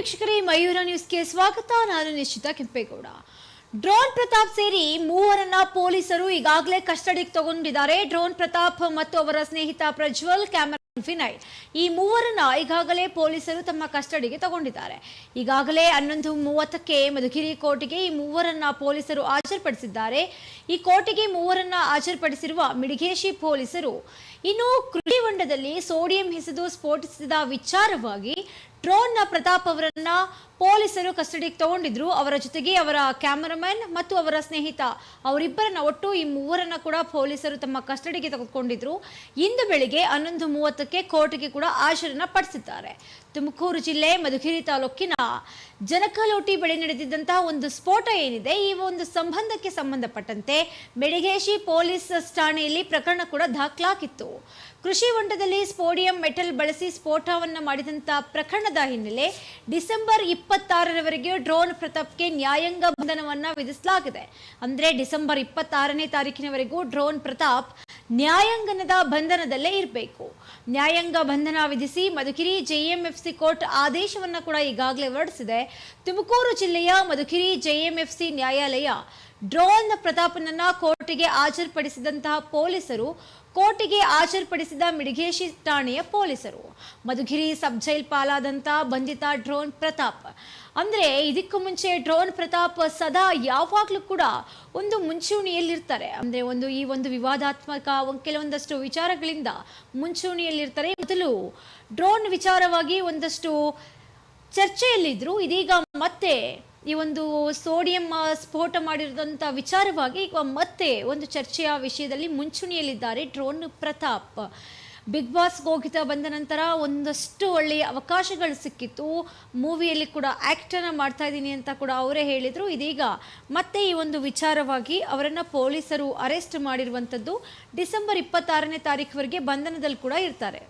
ವೀಕ್ಷಕರೇ, ಮಯೂರ ನ್ಯೂಸ್ಗೆ ಸ್ವಾಗತ. ನಾನು ನಿಶ್ಚಿತ ಕೆಂಪೇಗೌಡ. ಡ್ರೋನ್ ಪ್ರತಾಪ್ ಸೇರಿ ಮೂವರನ್ನ ಪೊಲೀಸರು ಈಗಾಗಲೇ ಕಸ್ಟಡಿಗೆ ತಗೊಂಡಿದ್ದಾರೆ. ಡ್ರೋನ್ ಪ್ರತಾಪ್ ಮತ್ತು ಅವರ ಸ್ನೇಹಿತ ಪ್ರಜ್ವಲ್, ಕ್ಯಾಮರಾ ವಿನಯ್ ಈ ಮೂವರನ್ನ ಈಗಾಗಲೇ ಪೊಲೀಸರು ತಮ್ಮ ಕಸ್ಟಡಿಗೆ ತಗೊಂಡಿದ್ದಾರೆ. ಈಗಾಗಲೇ ಹನ್ನೊಂದು ಮೂವತ್ತಕ್ಕೆ ಮಧುಗಿರಿ ಕೋರ್ಟಿಗೆ ಈ ಮೂವರನ್ನ ಪೊಲೀಸರು ಹಾಜರುಪಡಿಸಿದ್ದಾರೆ. ಈ ಕೋರ್ಟಿಗೆ ಮೂವರನ್ನ ಹಾಜರುಪಡಿಸಿರುವ ಮಿಡಿಗೇಶಿ ಪೊಲೀಸರು ಇನ್ನು ಕೃಷಿ ಹೊಂಡದಲ್ಲಿ ಸೋಡಿಯಂ ಎಸೆದು ಸ್ಫೋಟಿಸಿದ ವಿಚಾರವಾಗಿ ಡ್ರೋನ್ನ ಪ್ರತಾಪ್ ಅವರನ್ನ ಪೊಲೀಸರು ಕಸ್ಟಡಿಗೆ ತಗೊಂಡಿದ್ರು. ಅವರ ಜೊತೆಗೆ ಅವರ ಕ್ಯಾಮರಾಮನ್ ಮತ್ತು ಅವರ ಸ್ನೇಹಿತ, ಅವರಿಬ್ಬರನ್ನ ಒಟ್ಟು ಈ ಮೂವರನ್ನ ಕೂಡ ಪೊಲೀಸರು ತಮ್ಮ ಕಸ್ಟಡಿಗೆ ತೆಗೆದುಕೊಂಡಿದ್ರು. ಇಂದು ಬೆಳಿಗ್ಗೆ ಹನ್ನೊಂದು ಮೂವತ್ತಕ್ಕೆ ಕೋರ್ಟ್ಗೆ ಕೂಡ ಹಾಜರನ್ನ ಪಡಿಸಿದ್ದಾರೆ. ತುಮಕೂರು ಜಿಲ್ಲೆ ಮಧುಗಿರಿ ತಾಲೂಕಿನ ಜನಕಲೋಟಿ ಬಳಿ ನಡೆದಿದ್ದಂತಹ ಒಂದು ಸ್ಫೋಟ ಏನಿದೆ, ಈ ಒಂದು ಸಂಬಂಧಕ್ಕೆ ಸಂಬಂಧಪಟ್ಟಂತೆ, ಮೆಡಿಗೇಶಿ ಪೊಲೀಸ್ ಠಾಣೆಯಲ್ಲಿ ಪ್ರಕರಣ ಕೂಡ ದಾಖಲಾಗಿತ್ತು. ಕೃಷಿ ಹೊಂಡದಲ್ಲಿ ಸ್ಪೋಡಿಯಂ ಮೆಟಲ್ ಬಳಸಿ ಸ್ಫೋಟವನ್ನು ಮಾಡಿದಂಥ ಪ್ರಕರಣದ ಹಿನ್ನೆಲೆ ಡಿಸೆಂಬರ್ ಇಪ್ಪತ್ತಾರರವರೆಗೆ ಡ್ರೋನ್ ಪ್ರತಾಪ್ಗೆ ನ್ಯಾಯಾಂಗ ಬಂಧನವನ್ನು ವಿಧಿಸಲಾಗಿದೆ. ಅಂದರೆ ಡಿಸೆಂಬರ್ ಇಪ್ಪತ್ತಾರನೇ ತಾರೀಕಿನವರೆಗೂ ಡ್ರೋನ್ ಪ್ರತಾಪ್ ನ್ಯಾಯಾಂಗನದ ಬಂಧನದಲ್ಲೇ ಇರಬೇಕು. ನ್ಯಾಯಾಂಗ ಬಂಧನ ವಿಧಿಸಿ ಮಧುಗಿರಿ ಜೆಎಂಎಫ್ಸಿ ಕೋರ್ಟ್ ಆದೇಶವನ್ನು ಕೂಡ ಈಗಾಗಲೇ ಹೊರಡಿಸಿದೆ. ತುಮಕೂರು ಜಿಲ್ಲೆಯ ಮಧುಗಿರಿ ಜೆಎಂಎಫ್ಸಿ ನ್ಯಾಯಾಲಯ ಡ್ರೋನ್ ಪ್ರತಾಪನನ್ನ ಕೋರ್ಟಿಗೆ ಹಾಜರುಪಡಿಸಿದಂತಹ ಪೊಲೀಸರು ಕೋರ್ಟಿಗೆ ಹಾಜರುಪಡಿಸಿದ ಮಿಡಿಗೇಶಿ ಠಾಣೆಯ ಪೊಲೀಸರು. ಮಧುಗಿರಿ ಸಬ್ ಜೈಲ್ ಪಾಲಾದಂತ ಬಂಧಿತ ಡ್ರೋನ್ ಪ್ರತಾಪ್. ಅಂದ್ರೆ ಇದಕ್ಕೂ ಮುಂಚೆ ಡ್ರೋನ್ ಪ್ರತಾಪ್ ಸದಾ ಯಾವಾಗ್ಲೂ ಕೂಡ ಒಂದು ಮುಂಚೂಣಿಯಲ್ಲಿರ್ತಾರೆ. ಅಂದ್ರೆ ಒಂದು ಈ ಒಂದು ವಿವಾದಾತ್ಮಕ ಕೆಲವೊಂದಷ್ಟು ವಿಚಾರಗಳಿಂದ ಮುಂಚೂಣಿಯಲ್ಲಿರ್ತಾರೆ. ಮೊದಲು ಡ್ರೋನ್ ವಿಚಾರವಾಗಿ ಒಂದಷ್ಟು ಚರ್ಚೆಯಲ್ಲಿದ್ರು. ಇದೀಗ ಮತ್ತೆ ಈ ಒಂದು ಸೋಡಿಯಂ ಸ್ಫೋಟ ಮಾಡಿರೋದಂಥ ವಿಚಾರವಾಗಿ ಮತ್ತೆ ಒಂದು ಚರ್ಚೆಯ ವಿಷಯದಲ್ಲಿ ಮುಂಚೂಣಿಯಲ್ಲಿದ್ದಾರೆ ಡ್ರೋನ್ ಪ್ರತಾಪ್. ಬಿಗ್ ಬಾಸ್ ಹೋಗಿದ ಬಂದ ನಂತರ ಒಂದಷ್ಟು ಒಳ್ಳೆಯ ಅವಕಾಶಗಳು ಸಿಕ್ಕಿತ್ತು. ಮೂವಿಯಲ್ಲಿ ಕೂಡ ಆ್ಯಕ್ಟನ್ನು ಮಾಡ್ತಾ ಇದ್ದೀನಿ ಅಂತ ಕೂಡ ಅವರೇ ಹೇಳಿದರು. ಇದೀಗ ಮತ್ತೆ ಈ ಒಂದು ವಿಚಾರವಾಗಿ ಅವರನ್ನು ಪೊಲೀಸರು ಅರೆಸ್ಟ್ ಮಾಡಿರುವಂಥದ್ದು ಡಿಸೆಂಬರ್ ಇಪ್ಪತ್ತಾರನೇ ತಾರೀಕುವರೆಗೆ ಬಂಧನದಲ್ಲಿ ಕೂಡ ಇರ್ತಾರೆ.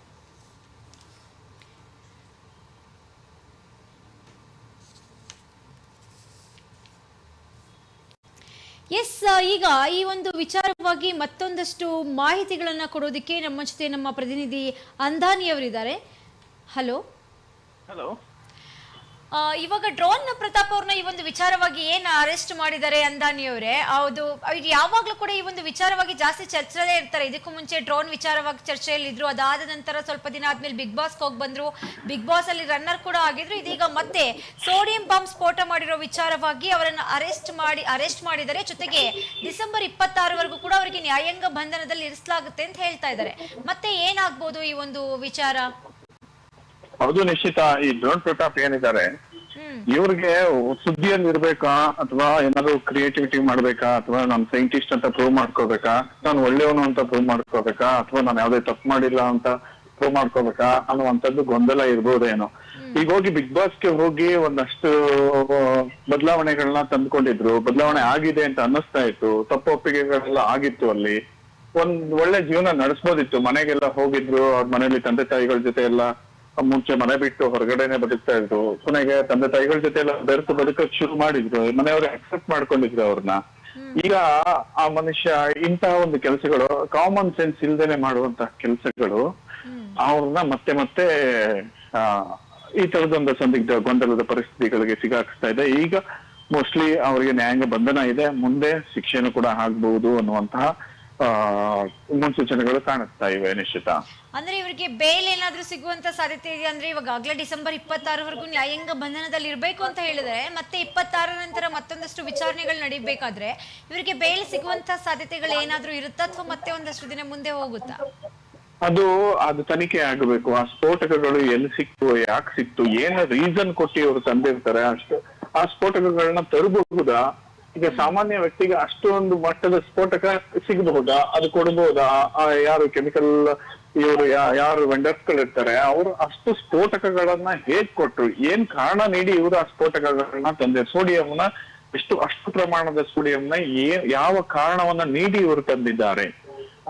ಎಸ್ ಈಗ ಈ ಒಂದು ವಿಚಾರವಾಗಿ ಮತ್ತೊಂದಷ್ಟು ಮಾಹಿತಿಗಳನ್ನ ಕೊಡೋದಕ್ಕೆ ನಮ್ಮ ಜೊತೆ ನಮ್ಮ ಪ್ರತಿನಿಧಿ ಅಂದಾನಿ ಅವರಿದ್ದಾರೆ ಹಲೋ ಹಲೋ ಇವಾಗ ಡ್ರೋನ್ ಪ್ರತಾಪ್ ಅವ್ರನ್ನ ಈ ಒಂದು ವಿಚಾರವಾಗಿ ಏನ್ ಅರೆಸ್ಟ್ ಮಾಡಿದ್ದಾರೆ ಅಂದಾನಿ ಅವರೇ ಹೌದು, ಇದು ಯಾವಾಗ್ಲೂ ಕೂಡ ಈ ಒಂದು ವಿಚಾರವಾಗಿ ಜಾಸ್ತಿ ಚರ್ಚೆಲೇ ಇರ್ತಾರೆ. ಇದಕ್ಕೂ ಮುಂಚೆ ಡ್ರೋನ್ ವಿಚಾರವಾಗಿ ಚರ್ಚೆಯಲ್ಲಿ ಇದ್ರು, ಅದಾದ ನಂತರ ಸ್ವಲ್ಪ ದಿನ ಆದ್ಮೇಲೆ ಬಿಗ್ ಬಾಸ್ ಹೋಗಿ ಬಂದ್ರು. ಬಿಗ್ ಬಾಸ್ ಅಲ್ಲಿ ರನ್ನರ್ ಕೂಡ ಆಗಿದ್ರು. ಇದೀಗ ಮತ್ತೆ ಸೋಡಿಯಂ ಬಾಂಬ್ ಸ್ಫೋಟ ಮಾಡಿರೋ ವಿಚಾರವಾಗಿ ಅವರನ್ನ ಅರೆಸ್ಟ್ ಮಾಡಿ ಅರೆಸ್ಟ್ ಮಾಡಿದ್ದಾರೆ. ಜೊತೆಗೆ ಡಿಸೆಂಬರ್ ಇಪ್ಪತ್ತಾರವರೆಗೂ ಕೂಡ ಅವರಿಗೆ ನ್ಯಾಯಾಂಗ ಬಂಧನದಲ್ಲಿ ಇರಿಸಲಾಗುತ್ತೆ ಅಂತ ಹೇಳ್ತಾ ಇದ್ದಾರೆ. ಮತ್ತೆ ಏನಾಗ್ಬೋದು ಈ ಒಂದು ವಿಚಾರ? ಹೌದು ನಿಶ್ಚಿತ ಈ ಡ್ರೋನ್ ಪ್ರತಾಪ್ ಏನಿದ್ದಾರೆ ಇವ್ರಿಗೆ ಸುದ್ದಿಯಲ್ಲಿ ಇರ್ಬೇಕಾ ಅಥವಾ ಏನಾದ್ರು ಕ್ರಿಯೇಟಿವಿಟಿ ಮಾಡ್ಬೇಕಾ ಅಥವಾ ನಾನು ಸೈಂಟಿಸ್ಟ್ ಅಂತ ಪ್ರೂವ್ ಮಾಡ್ಕೋಬೇಕಾ ನಾನು ಒಳ್ಳೆಯವನು ಅಂತ ಪ್ರೂವ್ ಮಾಡ್ಕೋಬೇಕಾ ಅಥವಾ ನಾನು ಯಾವ್ದೇ ತಪ್ಪು ಮಾಡಿಲ್ಲ ಅಂತ ಪ್ರೂವ್ ಮಾಡ್ಕೋಬೇಕಾ ಅನ್ನುವಂಥದ್ದು ಗೊಂದಲ ಇರ್ಬೋದೇನೋ. ಈಗ ಹೋಗಿ ಬಿಗ್ ಬಾಸ್ಗೆ ಹೋಗಿ ಒಂದಷ್ಟು ಬದಲಾವಣೆಗಳನ್ನ ತಂದ್ಕೊಂಡಿದ್ರು ಬದಲಾವಣೆ ಆಗಿದೆ ಅಂತ ಅನ್ನಿಸ್ತಾ ಇತ್ತು ತಪ್ಪು ಒಪ್ಪಿಗೆಗಳೆಲ್ಲ ಆಗಿತ್ತು ಅಲ್ಲಿ. ಒಂದ್ ಒಳ್ಳೆ ಜೀವನ ನಡೆಸ್ಬೋದಿತ್ತು ಮನೆಗೆಲ್ಲ ಹೋಗಿದ್ರು ಅವ್ರ ಮನೇಲಿ ತಂದೆ ತಾಯಿಗಳ ಜೊತೆ ಎಲ್ಲ ಮುಂಚೆ ಮನೆ ಬಿಟ್ಟು ಹೊರಗಡೆನೆ ಬದುಕ್ತಾ ಇದ್ರು. ಕೊನೆಗೆ ತಂದೆ ತಾಯಿಗಳ ಜೊತೆ ಎಲ್ಲ ಬೆರೆತು ಬದುಕಕ್ ಶುರು ಮಾಡಿದ್ರು. ಮನೆಯವರು ಅಕ್ಸೆಪ್ಟ್ ಮಾಡ್ಕೊಂಡಿದ್ರು ಅವ್ರನ್ನ. ಈಗ ಆ ಮನುಷ್ಯ ಇಂತಹ ಒಂದು ಕೆಲಸಗಳು ಕಾಮನ್ ಸೆನ್ಸ್ ಇಲ್ದೇನೆ ಮಾಡುವಂತಹ ಕೆಲಸಗಳು ಅವ್ರನ್ನ ಮತ್ತೆ ಮತ್ತೆ ಆ ಈ ತರದೊಂದು ಸಂದಿಗ್ಧ ಗೊಂದಲದ ಪರಿಸ್ಥಿತಿಗಳಿಗೆ ಸಿಗಾಕಿಸ್ತಾ ಇದೆ. ಈಗ ಮೋಸ್ಟ್ಲಿ ಅವರಿಗೆ ನ್ಯಾಯಾಂಗ ಬಂಧನ ಇದೆ. ಮುಂದೆ ಶಿಕ್ಷೆನೂ ಕೂಡ ಆಗ್ಬಹುದು ಅನ್ನುವಂತಹ ಆ ಮುನ್ಸೂಚನೆಗಳು ಕಾಣಿಸ್ತಾ ಇವೆ ನಿಶ್ಚಿತ. ಅಂದ್ರೆ ಇವರಿಗೆ ಬೇಲ್ ಏನಾದ್ರೂ ಸಿಗುವಂತ ಸಾಧ್ಯತೆ ಇದೆ ಅಂದ್ರೆ ಇವಾಗ ಆಗ್ಲೇ ಡಿಸೆಂಬರ್ ಇಪ್ಪತ್ತಾರವರೆಗೂ ನ್ಯಾಯಾಂಗ ಬಂಧನದಲ್ಲಿ ಇರಬೇಕು ಅಂತ ಹೇಳಿದ್ರೆ ಮತ್ತೆ ಇಪ್ಪತ್ತಾರ ನಂತರ ಮತ್ತೊಂದಷ್ಟು ವಿಚಾರಣೆಗಳು ನಡೀಬೇಕಾದ್ರೆ ಇವರಿಗೆ ಬೇಲ್ ಸಿಗುವಂತ ಸಾಧ್ಯತೆಗಳು ಏನಾದ್ರೂ ಇರುತ್ತಾ ಅಥವಾ ಮತ್ತೆ ಒಂದಷ್ಟು ದಿನ ಮುಂದೆ ಹೋಗುತ್ತಾ? ಅದು ಅದು ತನಿಖೆ ಆಗಬೇಕು. ಆ ಸ್ಫೋಟಕಗಳು ಎಲ್ಲಿ ಸಿಕ್ತು, ಯಾಕೆ ಸಿಕ್ತು, ಏನ ರೀಸನ್ ಕೊಟ್ಟು ಇವರು ತಂದಿರ್ತಾರೆ ಅಷ್ಟು. ಆ ಸ್ಫೋಟಕಗಳನ್ನ ತರಬಹುದಾ? ಈಗ ಸಾಮಾನ್ಯ ವ್ಯಕ್ತಿಗೆ ಅಷ್ಟೊಂದು ಮಟ್ಟದ ಸ್ಫೋಟಕ ಸಿಗಬಹುದಾ? ಅದು ಕೊಡಬಹುದಾ? ಯಾರು ಕೆಮಿಕಲ್ ಇವರು ಯಾರು ವೆಂಡರ್ಸ್ ಗಳಿರ್ತಾರೆ ಅವರು ಅಷ್ಟು ಸ್ಫೋಟಕಗಳನ್ನ ಹೇಗ್ ಕೊಟ್ರು, ಏನ್ ಕಾರಣ ನೀಡಿ ಇವರು ಆ ಸ್ಫೋಟಕಗಳನ್ನ ತಂದೆ ಸೋಡಿಯಂನ ಎಷ್ಟು ಅಷ್ಟು ಪ್ರಮಾಣದ ಸೋಡಿಯಂನ ಏನ್ ಯಾವ ಕಾರಣವನ್ನ ನೀಡಿ ಇವರು ತಂದಿದ್ದಾರೆ?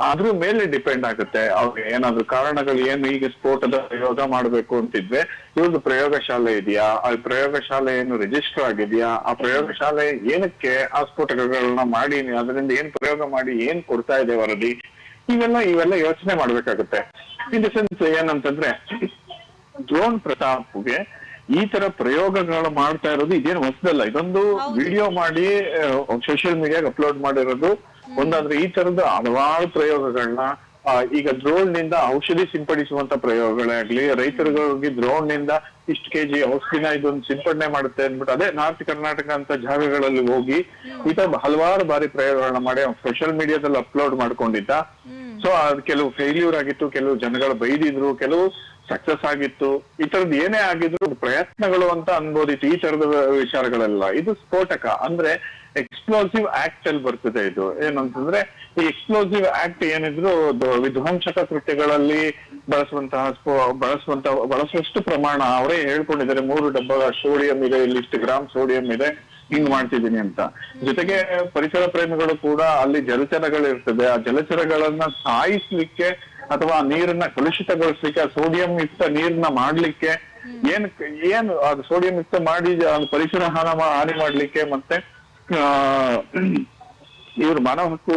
ಅದ್ರ ಮೇಲೆ ಡಿಪೆಂಡ್ ಆಗುತ್ತೆ, ಅವ್ರಿಗೆ ಏನಾದ್ರು ಕಾರಣಗಳು ಏನು ಈಗ ಸ್ಫೋಟದ ಪ್ರಯೋಗ ಮಾಡ್ಬೇಕು ಅಂತಿದ್ರೆ ಇವ್ರದ್ದು ಪ್ರಯೋಗಶಾಲೆ ಇದೆಯಾ? ಆ ಪ್ರಯೋಗಶಾಲೆ ಏನು ರಿಜಿಸ್ಟರ್ ಆಗಿದೆಯಾ? ಆ ಪ್ರಯೋಗಶಾಲೆ ಏನಕ್ಕೆ ಆ ಸ್ಫೋಟಕಗಳನ್ನ ಮಾಡಿ, ಅದರಿಂದ ಏನ್ ಪ್ರಯೋಗ ಮಾಡಿ, ಏನ್ ಕೊಡ್ತಾ ಇದೆ ವರದಿ? ಇವೆಲ್ಲ ಇವೆಲ್ಲ ಯೋಚನೆ ಮಾಡ್ಬೇಕಾಗುತ್ತೆ. ಇನ್ ದ ಸೆನ್ಸ್ ಏನಂತಂದ್ರೆ ಡ್ರೋನ್ ಪ್ರತಾಪ್ಗೆ ಈ ತರ ಪ್ರಯೋಗಗಳು ಮಾಡ್ತಾ ಇರೋದು ಇದೇನು ಹೊಸದಲ್ಲ. ಇದೊಂದು ವಿಡಿಯೋ ಮಾಡಿ ಸೋಷಿಯಲ್ ಮೀಡಿಯಾಗ ಅಪ್ಲೋಡ್ ಮಾಡಿರೋದು. ಒಂದಾದ್ರೆ ಈ ತರದ ಹಲವಾರು ಪ್ರಯೋಗಗಳನ್ನ ಈಗ ಡ್ರೋನ್ನಿಂದ ಔಷಧಿ ಸಿಂಪಡಿಸುವಂತ ಪ್ರಯೋಗಗಳೇ ಆಗ್ಲಿ ರೈತರಿಗೆ ಡ್ರೋನ್ನಿಂದ ಇಷ್ಟು ಕೆಜಿ ಔಷಧಿನ ಇದೊಂದು ಸಿಂಪಡಣೆ ಮಾಡುತ್ತೆ ಅಂದ್ಬಿಟ್ಟು ಅದೇ ನಾರ್ತ್ ಕರ್ನಾಟಕ ಅಂತ ಜಾಗಗಳಲ್ಲಿ ಹೋಗಿ ಈ ತರ ಹಲವಾರು ಬಾರಿ ಪ್ರಯೋಗಗಳನ್ನ ಮಾಡಿ ಸೋಷಿಯಲ್ ಮೀಡಿಯಾದಲ್ಲಿ ಅಪ್ಲೋಡ್ ಮಾಡ್ಕೊಂಡಿದ್ದ. ಸೊ ಅದ್ ಕೆಲವು ಫೇಲ್ಯೂರ್ ಆಗಿತ್ತು ಕೆಲವು ಜನಗಳು ಬೈದಿದ್ರು ಕೆಲವು ಸಕ್ಸಸ್ ಆಗಿತ್ತು. ಈ ತರದ್ ಏನೇ ಆಗಿದ್ರು ಪ್ರಯತ್ನಗಳು ಅಂತ ಅನ್ಬೋದಿತ್ತು ಈ ತರದ ವಿಚಾರಗಳೆಲ್ಲ. ಇದು ಸ್ಫೋಟಕ. ಅಂದ್ರೆ ಎಕ್ಸ್ಪ್ಲೋಸಿವ್ ಆಕ್ಟ್ ಅಲ್ಲಿ ಬರ್ತದೆ ಇದು. ಏನಂತಂದ್ರೆ ಈ ಎಕ್ಸ್ಪ್ಲೋಸಿವ್ ಆಕ್ಟ್ ಏನಿದ್ರು ವಿಧ್ವಂಸಕ ಕೃತ್ಯಗಳಲ್ಲಿ ಬಳಸುವಂತಹ ಬಳಸುವಂತ, ಬಳಸುವಷ್ಟು ಪ್ರಮಾಣ ಅವರೇ ಹೇಳ್ಕೊಂಡಿದ್ದಾರೆ. ಮೂರು ಡಬ್ಬ ಸೋಡಿಯಂ ಇದೆ, ಇಲ್ಲಿ ಇಷ್ಟು ಗ್ರಾಮ್ ಸೋಡಿಯಂ ಇದೆ, ಹಿಂಗ್ ಮಾಡ್ತಿದ್ದೀನಿ ಅಂತ. ಜೊತೆಗೆ ಪರಿಸರ ಪ್ರೇಮಿಗಳು ಕೂಡ ಅಲ್ಲಿ ಜಲಚರಗಳು ಇರ್ತದೆ ಆ ಜಲಚರಗಳನ್ನ ಸಾಯಿಸ್ಲಿಕ್ಕೆ ಅಥವಾ ನೀರನ್ನ ಕಲುಷಿತಗೊಳಿಸ್ಲಿಕ್ಕೆ ಸೋಡಿಯಂ ಯುಕ್ತ ನೀರನ್ನ ಮಾಡ್ಲಿಕ್ಕೆ, ಏನ್, ಏನು ಅದು ಸೋಡಿಯಂ ಯುಕ್ತ ಮಾಡಿ ಪರಿಸರ ಹಾನ ಮಾಡ್ಲಿಕ್ಕೆ ಮತ್ತೆ ಇವರು ಮಾನವ ಹಕ್ಕು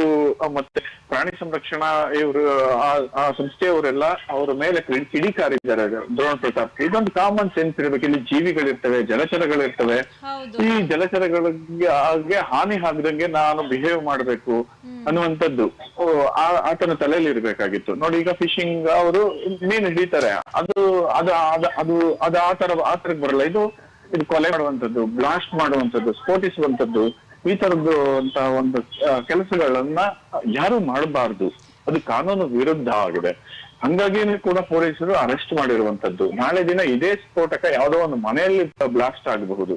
ಮತ್ತೆ ಪ್ರಾಣಿ ಸಂರಕ್ಷಣಾ ಇವರು ಆ ಸಂಸ್ಥೆಯವರೆಲ್ಲ ಅವರ ಮೇಲೆ ಕಿಡಿ- ಕಿಡಿಕಾರಿದ್ದಾರೆ ದ್ರೋಣ ಪ್ರತಾಪ್. ಇದೊಂದು ಕಾಮನ್ ಸೆನ್ಸ್ ಇರ್ಬೇಕು. ಇಲ್ಲಿ ಜೀವಿಗಳಿರ್ತವೆ ಜಲಚರಗಳಿರ್ತವೆ. ಈ ಜಲಚರಗಳಿಗೆ ಹಾಗೆ ಹಾನಿ ಆಗದಂಗೆ ನಾನು ಬಿಹೇವ್ ಮಾಡ್ಬೇಕು ಅನ್ನುವಂಥದ್ದು. ಆತನ ತಲೆಯಲ್ಲಿ ಇರ್ಬೇಕಾಗಿತ್ತು. ನೋಡಿ ಈಗ ಫಿಶಿಂಗ್ ಅವರು ಮೀನು ಹಿಡಿತಾರೆ. ಅದು ಅದು ಅದು ಅದು ಅದು ಆ ತರ ಆ ಬರಲ್ಲ. ಇದು ಇದು ಕೊಲೆ ಮಾಡುವಂಥದ್ದು ಬ್ಲಾಸ್ಟ್ ಮಾಡುವಂಥದ್ದು ಸ್ಫೋಟಿಸುವಂಥದ್ದು. ಈ ತರದ್ದು ಅಂತ ಒಂದು ಕೆಲಸಗಳನ್ನ ಯಾರು ಮಾಡಬಾರ್ದು. ಅದು ಕಾನೂನು ವಿರುದ್ಧ ಆಗಿದೆ. ಹಂಗಾಗಿನೇ ಕೂಡ ಪೊಲೀಸರು ಅರೆಸ್ಟ್ ಮಾಡಿರುವಂತದ್ದು. ನಾಳೆ ದಿನ ಇದೇ ಸ್ಫೋಟಕ ಯಾವುದೋ ಒಂದು ಮನೆಯಲ್ಲಿ ಬ್ಲಾಸ್ಟ್ ಆಗಬಹುದು.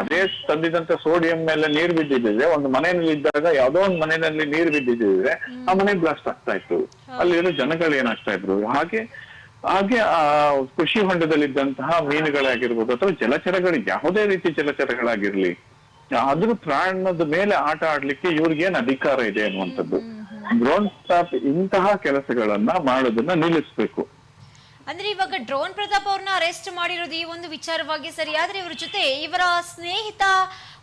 ಅದೇ ತಂದಿದಂತ ಸೋಡಿಯಂ ಮೇಲೆ ನೀರು ಬಿದ್ದಿದ್ದಿದೆ. ಒಂದು ಮನೆಯಲ್ಲಿ ಇದ್ದಾಗ ಯಾವುದೋ ಒಂದು ಮನೆಯಲ್ಲಿ ನೀರು ಬಿದ್ದಿದ್ದಿದ್ರೆ ಆ ಮನೆ ಬ್ಲಾಸ್ಟ್ ಆಗ್ತಾ ಇತ್ತು. ಅಲ್ಲಿರೋ ಜನಗಳು ಏನಾಗ್ತಾ ಇದ್ರು? ಹಾಗೆ ಹಾಗೆ ಆ ಕೃಷಿ ಹೊಂಡದಲ್ಲಿದ್ದಂತಹ ಮೀನುಗಳಾಗಿರ್ಬೋದು ಅಥವಾ ಜಲಚರಗಳು ಯಾವುದೇ ರೀತಿ ಜಲಚರಗಳಾಗಿರ್ಲಿ ಅದ್ರ ಪ್ರಾಣದ ಮೇಲೆ ಆಟ ಆಡ್ಲಿಕ್ಕೆ ಇವ್ರಿಗೇನ್ ಅಧಿಕಾರ ಇದೆ ಅನ್ನುವಂಥದ್ದು. ಡ್ರೋನ್ ಸ್ಟಾಪ್ ಇಂತಹ ಕೆಲಸಗಳನ್ನ ಮಾಡೋದನ್ನ ನಿಲ್ಲಿಸ್ಬೇಕು. ಅಂದ್ರೆ ಇವಾಗ ಡ್ರೋನ್ ಪ್ರತಾಪ್ ಅವ್ರನ್ನ ಅರೆಸ್ಟ್ ಮಾಡಿರೋದು ಈ ಒಂದು ವಿಚಾರವಾಗಿ ಸರಿ ಆದ್ರೆ ಇವ್ರ ಜೊತೆ ಇವರ ಸ್ನೇಹಿತ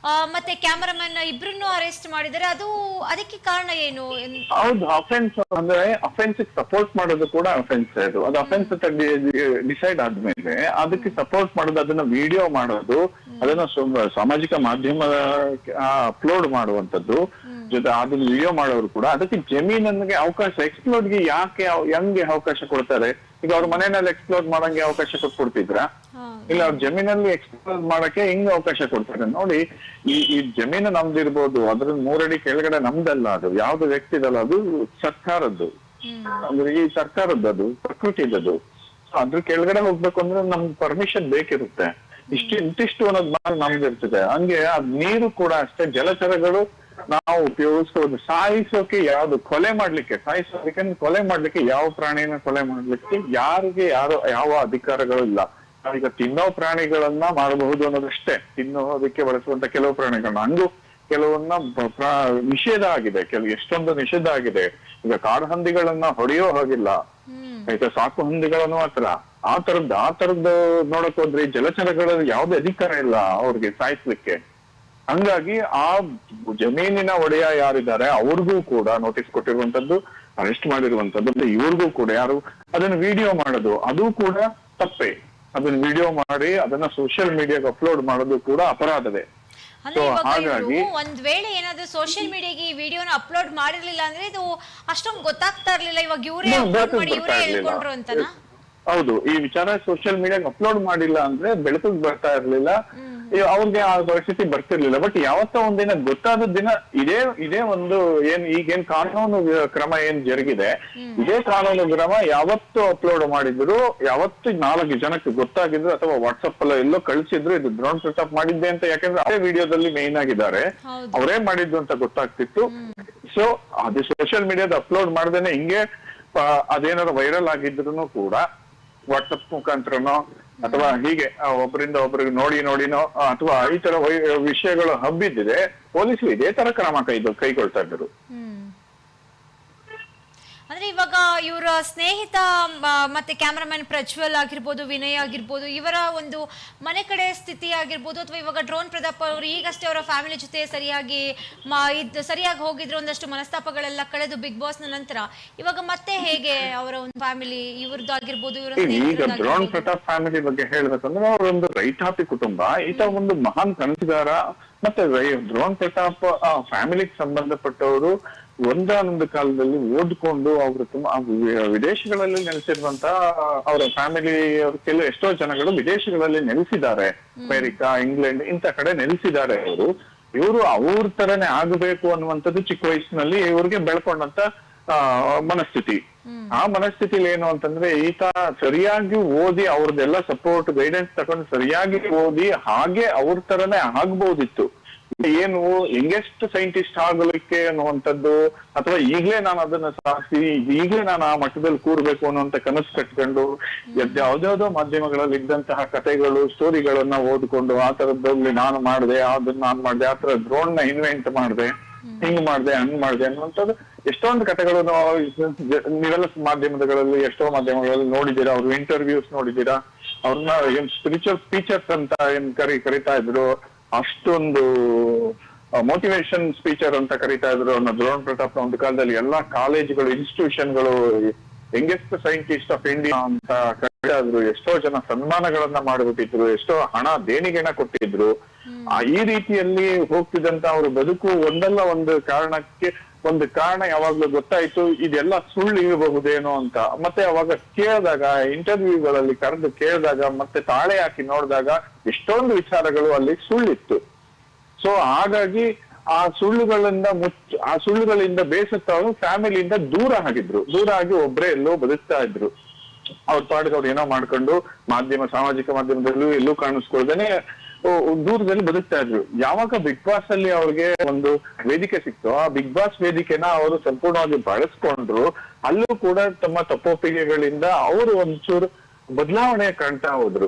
ಆ, ಮತ್ತೆ ಕ್ಯಾಮರಾಮನ್ ಇಬ್ರನ್ನು ಅರೆಸ್ಟ್ ಮಾಡಿದ್ದಾರೆ. ಅದು ಅದಕ್ಕೆ ಕಾರಣ ಏನು? ಎನ್- ಹೌದು ಅಫೆನ್ಸ್ ಅಂದ್ರೆ ಅಫೆನ್ಸ್ ಸಪೋರ್ಟ್ ಮಾಡೋದು ಕೂಡ ಅಫೆನ್ಸ್ ಅದು. ಅದು ಅಫೆನ್ಸ್ ಅಂತ ಡಿಸೈಡ್ ಆದ್ಮೇಲೆ ಅದಕ್ಕೆ ಸಪೋರ್ಟ್ ಮಾಡೋದು ಅದನ್ನ ವಿಡಿಯೋ ಮಾಡೋದು ಅದನ್ನ ಸಾಮಾಜಿಕ ಮಾಧ್ಯಮ ಅಪ್ಲೋಡ್ ಮಾಡುವಂತದ್ದು ಜೊತೆ ಅದನ್ನ ವಿಡಿಯೋ ಮಾಡೋರು ಕೂಡ. ಅದಕ್ಕೆ ಜಮೀನನ್ಗೆ ಅವಕಾಶ ಎಕ್ಸ್ಪ್ಲೋರ್ಗೆ ಯಾಕೆ ಅವ್- ಹೆಂಗೆ ಅವಕಾಶ ಕೊಡ್ತಾರೆ? ಈಗ ಅವ್ರ ಮನೆಯಲ್ಲಿ ಎಕ್ಸ್ಪ್ಲೋರ್ ಮಾಡಂಗೆ ಅವಕಾಶ ಕೊಟ್ಬಿಡ್ತಿದ್ರ? ಇಲ್ಲ ಅವ್ರ ಜಮೀನಲ್ಲಿ ಎಕ್ಸ್ಪ್ಲೋರ್ ಮಾಡಕ್ಕೆ ಹಿಂಗ್ ಅವಕಾಶ ಕೊಡ್ತಾರೆ. ನೋಡಿ ಈ ಈ ಜಮೀನು ನಮ್ದಿರ್ಬೋದು ಅದ್ರ ಮೂರಡಿ ಕೆಳಗಡೆ ನಮ್ದಲ್ಲ ಅದು ಯಾವ್ದು ವ್ಯಕ್ತಿದಲ್ಲ ಅದು ಸರ್ಕಾರದ್ದು. ಅಂದ್ರೆ ಈ ಸರ್ಕಾರದ್ದು ಅದು ಪ್ರಕೃತಿದದು ಅದ್ರ ಕೆಳಗಡೆ ಹೋಗ್ಬೇಕು ಅಂದ್ರೆ ನಮ್ಗೆ ಪರ್ಮಿಷನ್ ಬೇಕಿರುತ್ತೆ. ಇಷ್ಟು ಇಂತಿಷ್ಟು ಅನ್ನೋದು ಮಾತ್ರ ನಮ್ದು ಇರ್ತದೆ ಹಂಗೆ ಅದ್ ನೀರು ಕೂಡ ಅಷ್ಟೇ ಜಲಚರಗಳು ನಾವು ಉಪಯೋಗಿಸೋದು ಸಾಯಿಸೋಕೆ ಯಾವ್ದು ಕೊಲೆ ಮಾಡ್ಲಿಕ್ಕೆ ಸಾಯಿಸೋದಕ್ಕೆ ಕೊಲೆ ಮಾಡ್ಲಿಕ್ಕೆ ಯಾವ ಪ್ರಾಣಿನ ಕೊಲೆ ಮಾಡ್ಲಿಕ್ಕೆ ಯಾರಿಗೆ ಯಾರು ಯಾವ ಅಧಿಕಾರಗಳು ಇಲ್ಲ. ನಾವೀಗ ತಿನ್ನೋ ಪ್ರಾಣಿಗಳನ್ನ ಮಾಡಬಹುದು ಅನ್ನೋದಷ್ಟೇ. ತಿನ್ನೋದಕ್ಕೆ ಬಳಸುವಂತ ಕೆಲವು ಪ್ರಾಣಿಗಳನ್ನ. ಹಂಗು ಕೆಲವನ್ನ ನಿಷೇಧ ಆಗಿದೆ. ಕೆಲವು ಎಷ್ಟೊಂದು ನಿಷೇಧ ಆಗಿದೆ. ಈಗ ಕಾಡು ಹಂದಿಗಳನ್ನ ಹೊಡೆಯೋ ಹಾಗಿಲ್ಲ. ಆಯ್ತಾ ಸಾಕು ಹಂದಿಗಳನ್ನು ಮಾತ್ರ. ಆ ತರದ್ದು ಆ ತರದ್ದು ನೋಡಕ್ ಹೋದ್ರೆ ಜಲಚರಗಳಲ್ಲಿ ಯಾವುದೇ ಅಧಿಕಾರ ಇಲ್ಲ ಅವ್ರಿಗೆ ಸಾಯಿಸ್ಲಿಕ್ಕೆ. ಹಂಗಾಗಿ ಆ ಜಮೀನಿನ ಒಡೆಯ ಯಾರಿದ್ದಾರೆ ಅವ್ರಿಗೂ ಕೂಡ ನೋಟಿಸ್ ಕೊಟ್ಟಿರುವಂತದ್ದು ಅರೆಸ್ಟ್ ಮಾಡಿರುವಂತದ್ದು ಮತ್ತೆ ಇವ್ರಿಗೂ ಕೂಡ ಯಾರು ಅದನ್ನ ವಿಡಿಯೋ ಮಾಡೋದು ಅದು ಕೂಡ ತಪ್ಪೇ. ಅದನ್ನ ವಿಡಿಯೋ ಮಾಡಿ ಅದನ್ನ ಸೋಷಿಯಲ್ ಮೀಡಿಯಾಗೆ ಅಪ್ಲೋಡ್ ಮಾಡೋದು ಕೂಡ ಅಪರಾಧವೇ. ಒಂದ್ ವೇಳೆ ಏನಾದ್ರು ಸೋಷಿಯಲ್ ಮೀಡಿಯಾಗೆ ಈ ವಿಡಿಯೋನ ಅಪ್ಲೋಡ್ ಮಾಡಿರ್ಲಿಲ್ಲ ಅಂದ್ರೆ ಇದು ಅಷ್ಟೊಂದು ಗೊತ್ತಾಗ್ತಾ ಇರ್ಲಿಲ್ಲ. ಇವಾಗ ಇವರೇ ಅಪ್ಲೋಡ್ ಮಾಡಿ ಇವರೇ ಹೇಳ್ಕೊಂಡ್ರು ಅಂತನಾ? ಹೌದು ಈ ವಿಚಾರ ಸೋಷಿಯಲ್ ಮೀಡಿಯಾಗೆ ಅಪ್ಲೋಡ್ ಮಾಡಿಲ್ಲ ಅಂದ್ರೆ ಬೆಳಕಿಗೆ ಬರ್ತಾ ಇರ್ಲಿಲ್ಲ. ಈ ಅವ್ರಿಗೆ ಆ ಪರಿಸ್ಥಿತಿ ಬರ್ತಿರ್ಲಿಲ್ಲ. ಬಟ್ ಯಾವತ್ತೋ ಒಂದಿನ ಗೊತ್ತಾದ ದಿನ ಇದೇ ಇದೇ ಒಂದು ಏನ್ ಈಗೇನ್ ಕಾನೂನು ಕ್ರಮ ಏನ್ ಜರುಗಿದೆ ಇದೇ ಕಾನೂನು ಕ್ರಮ ಯಾವತ್ತು ಅಪ್ಲೋಡ್ ಮಾಡಿದ್ರು ಯಾವತ್ತು ನಾಲ್ಕು ಜನಕ್ಕೆ ಗೊತ್ತಾಗಿದ್ರು ಅಥವಾ ವಾಟ್ಸಪ್ ಅಲ್ಲ ಎಲ್ಲೋ ಕಳ್ಸಿದ್ರು ಇದು ಡ್ರೋನ್ ಅಪ್ ಮಾಡಿದ್ದೆ ಅಂತ. ಯಾಕಂದ್ರೆ ಅದೇ ವಿಡಿಯೋದಲ್ಲಿ ಮೇನ್ ಆಗಿದ್ದಾರೆ. ಅವರೇ ಮಾಡಿದ್ದು ಅಂತ ಗೊತ್ತಾಗ್ತಿತ್ತು. ಸೊ ಅದು ಸೋಷಿಯಲ್ ಮೀಡಿಯಾದ ಅಪ್ಲೋಡ್ ಮಾಡ್ದೇನೆ ಹಿಂಗೆ ಅದೇನಾದ್ರು ವೈರಲ್ ಆಗಿದ್ರು ಕೂಡ ವಾಟ್ಸಪ್ ಮುಖಾಂತರನೋ ಅಥವಾ ಹೀಗೆ ಒಬ್ಬರಿಂದ ಒಬ್ಬರಿಗೆ ನೋಡಿ, ನೋಡಿನೋ ಅಥವಾ ಈ ತರ ವಿಷಯಗಳು ಹಬ್ಬಿದ್ದಿದೆ, ಪೊಲೀಸರು ಇದೇ ತರ ಕ್ರಮ ಕೈ ಕೈಗೊಳ್ತಾ ಇದ್ರು ಇವಾಗ ಇವರ ಸ್ನೇಹಿತ ಮತ್ತೆ ಕ್ಯಾಮ್ರಾಮನ್ ಪ್ರಜ್ವಲ್ ಆಗಿರ್ಬೋದು ವಿನಯ್ ಆಗಿರ್ಬೋದು ಇವರ ಒಂದು ಮನೆ ಕಡೆ ಸ್ಥಿತಿ ಆಗಿರ್ಬೋದು ಅಥವಾ ಇವಾಗ ಡ್ರೋನ್ ಪ್ರತಾಪ್ ಅವರು ಈಗಷ್ಟೇ ಅವರ ಫ್ಯಾಮಿಲಿ ಜೊತೆ ಸರಿಯಾಗಿ ಇದ್ ಸರಿಯಾಗಿ ಹೋಗಿದ್ರು ಒಂದಷ್ಟು ಮನಸ್ತಾಪಗಳೆಲ್ಲ ಕಳೆದು ಬಿಗ್ ಬಾಸ್ ನಂತರ ಇವಾಗ ಮತ್ತೆ ಹೇಗೆ ಅವರ ಒಂದು ಫ್ಯಾಮಿಲಿ ಇವ್ರದ್ದು ಆಗಿರ್ಬೋದು ಇವರ ಈಗ ಡ್ರೋನ್ ಪ್ರತಾಪ್ ಫ್ಯಾಮಿಲಿ ಬಗ್ಗೆ ಹೇಳ್ಬೇಕಂದ್ರೆ ಅವರೊಂದು ರೈತಾಪಿ ಕುಟುಂಬ ಈತ ಒಂದು ಮಹಾನ್ ಕನಸುಗಾರ ಮತ್ತೆ ಡ್ರೋನ್ ಪ್ರತಾಪ್ ಆ ಫ್ಯಾಮಿಲಿಗೆ ಸಂಬಂಧಪಟ್ಟವರು ಒಂದಾನೊಂದು ಕಾಲದಲ್ಲಿ ಓದ್ಕೊಂಡು ಅವರು ತುಂಬಾ ವಿದೇಶಗಳಲ್ಲಿ ನೆಲೆಸಿರುವಂತ ಅವರ ಫ್ಯಾಮಿಲಿ ಕೆಲವು ಎಷ್ಟೋ ಜನಗಳು ವಿದೇಶಗಳಲ್ಲಿ ನೆಲೆಸಿದ್ದಾರೆ. ಅಮೆರಿಕ ಇಂಗ್ಲೆಂಡ್ ಇಂತ ಕಡೆ ನೆಲೆಸಿದ್ದಾರೆ ಅವರು ಇವರು ಅವ್ರ ತರನೇ ಆಗಬೇಕು ಅನ್ನುವಂಥದ್ದು ಚಿಕ್ಕ ವಯಸ್ಸಿನಲ್ಲಿ ಇವ್ರಿಗೆ ಬೆಳ್ಕೊಂಡಂತ ಆ, ಮನಸ್ಥಿತಿ. ಆ ಮನಸ್ಥಿತಿಲಿ ಏನು ಅಂತಂದ್ರೆ ಈತ ಸರಿಯಾಗಿ ಓದಿ ಅವ್ರದ್ದೆಲ್ಲ ಸಪೋರ್ಟ್ ಗೈಡೆನ್ಸ್ ತಗೊಂಡು ಸರಿಯಾಗಿ ಓದಿ ಹಾಗೆ ಅವ್ರ ತರನೇ ಆಗ್ಬೋದಿತ್ತು. ಏನು ಯಂಗೆಸ್ಟ್ ಸೈಂಟಿಸ್ಟ್ ಆಗಲಿಕ್ಕೆ ಅನ್ನುವಂಥದ್ದು ಅಥವಾ ಈಗ್ಲೇ ನಾನು ಅದನ್ನ ಸಾಧಿಸಿ ಈಗಲೇ ನಾನು ಆ ಮಟ್ಟದಲ್ಲಿ ಕೂರ್ಬೇಕು ಅನ್ನುವಂತ ಕನಸು ಕಟ್ಕೊಂಡು ಯಾವ್ದಾವ್ದೋ ಯಾವ್ದ್ಯಾವ್ದೋ ಮಾಧ್ಯಮಗಳಲ್ಲಿ ಇದ್ದಂತಹ ಕಥೆಗಳು ಸ್ಟೋರಿಗಳನ್ನ ಓದ್ಕೊಂಡು ಆ ತರದಲ್ಲಿ ನಾನು ಮಾಡಿದೆ ಅದನ್ನ ನಾನು ಮಾಡಿದೆ ಆ ತರ ಡ್ರೋನ್ನ ಇನ್ವೆಂಟ್ ಮಾಡಿದೆ ಹಿಂಗ್ ಮಾಡಿದೆ ಹಂಗ್ ಮಾಡಿದೆ ಅನ್ನುವಂಥದ್ದು ಎಷ್ಟೊಂದು ಕಥೆಗಳು ನಿರಲ ನೀವೆಲ್ಲ ಮಾಧ್ಯಮಗಳಲ್ಲಿ ಎಷ್ಟೋ ಮಾಧ್ಯಮಗಳಲ್ಲಿ ನೋಡಿದ್ದೀರಾ ಅವ್ರ ಇಂಟರ್ವ್ಯೂಸ್ ನೋಡಿದ್ದೀರಾ ಅವ್ರನ್ನ ಏನ್ ಸ್ಪಿರಿಚುವಲ್ ಸ್ಪೀಚರ್ಸ್ ಅಂತ ಏನ್ ಕರಿ ಕರಿತಾ ಇದ್ರು ಅಷ್ಟೊಂದು ಮೋಟಿವೇಶನ್ ಸ್ಪೀಚರ್ ಅಂತ ಕರಿತಾ ಇದ್ರು ಅನ್ನೋ ದ್ರೋಣ್ ಪ್ರತಾಪ್ ಒಂದು ಕಾಲದಲ್ಲಿ ಎಲ್ಲಾ ಕಾಲೇಜುಗಳು ಇನ್ಸ್ಟಿಟ್ಯೂಷನ್ಗಳು ಯಂಗೆಸ್ಟ್ ಸೈಂಟಿಸ್ಟ್ ಆಫ್ ಇಂಡಿಯಾ ಅಂತ ಕರಿತಾ ಇದ್ರು. ಎಷ್ಟೋ ಜನ ಸನ್ಮಾನಗಳನ್ನ ಮಾಡಿಬಿಟ್ಟಿದ್ರು ಎಷ್ಟೋ ಹಣ ದೇಣಿಗೆನ ಕೊಟ್ಟಿದ್ರು. ಆ ಈ ರೀತಿಯಲ್ಲಿ ಹೋಗ್ತಿದ್ದಂತ ಅವ್ರ ಬದುಕು ಒಂದಲ್ಲ ಒಂದು ಕಾರಣಕ್ಕೆ ಒಂದು ಕಾರಣ ಯಾವಾಗ್ಲೂ ಗೊತ್ತಾಯ್ತು, ಇದೆಲ್ಲ ಸುಳ್ಳು ಇರಬಹುದೇನೋ ಅಂತ. ಮತ್ತೆ ಅವಾಗ ಕೇಳಿದಾಗ ಇಂಟರ್ವ್ಯೂಗಳಲ್ಲಿ ಕರೆದು ಕೇಳಿದಾಗ, ಮತ್ತೆ ತಾಳೆ ಹಾಕಿ ನೋಡಿದಾಗ ಎಷ್ಟೊಂದು ವಿಚಾರಗಳು ಅಲ್ಲಿ ಸುಳ್ಳಿತ್ತು. ಸೊ ಹಾಗಾಗಿ ಆ ಸುಳ್ಳುಗಳಿಂದ ಮುಚ್ಚ, ಆ ಸುಳ್ಳುಗಳಿಂದ ಬೇಸತ್ತ ಅವರು ಫ್ಯಾಮಿಲಿಯಿಂದ ದೂರ ಆಗಿದ್ರು. ದೂರ ಆಗಿ ಒಬ್ರೇ ಎಲ್ಲೋ ಬದುಕ್ತಾ ಇದ್ರು. ಅವ್ರ ಪಾಡಿಗೆ ಅವ್ರು ಏನೋ ಮಾಡ್ಕೊಂಡು, ಮಾಧ್ಯಮ, ಸಾಮಾಜಿಕ ಮಾಧ್ಯಮದಲ್ಲೂ ಎಲ್ಲೂ ಕಾಣಿಸ್ಕೊಳ್ದೇನೆ ದೂರದಲ್ಲಿ ಬದುಕ್ತಾ ಇದ್ರು. ಯಾವಾಗ ಬಿಗ್ ಬಾಸ್ ಅಲ್ಲಿ ಅವ್ರಿಗೆ ಒಂದು ವೇದಿಕೆ ಸಿಕ್ತು, ಆ ಬಿಗ್ ಬಾಸ್ ವೇದಿಕೆನ ಅವರು ಸಂಪೂರ್ಣವಾಗಿ ಬಳಸ್ಕೊಂಡ್ರು, ಅಲ್ಲೂ ಕೂಡ ತಮ್ಮ ತಪ್ಪೊಪ್ಪಿಗೆಗಳಿಂದ ಅವರು ಒಂಚೂರು ಬದಲಾವಣೆ ಕಾಣ್ತಾ ಹೋದ್ರು.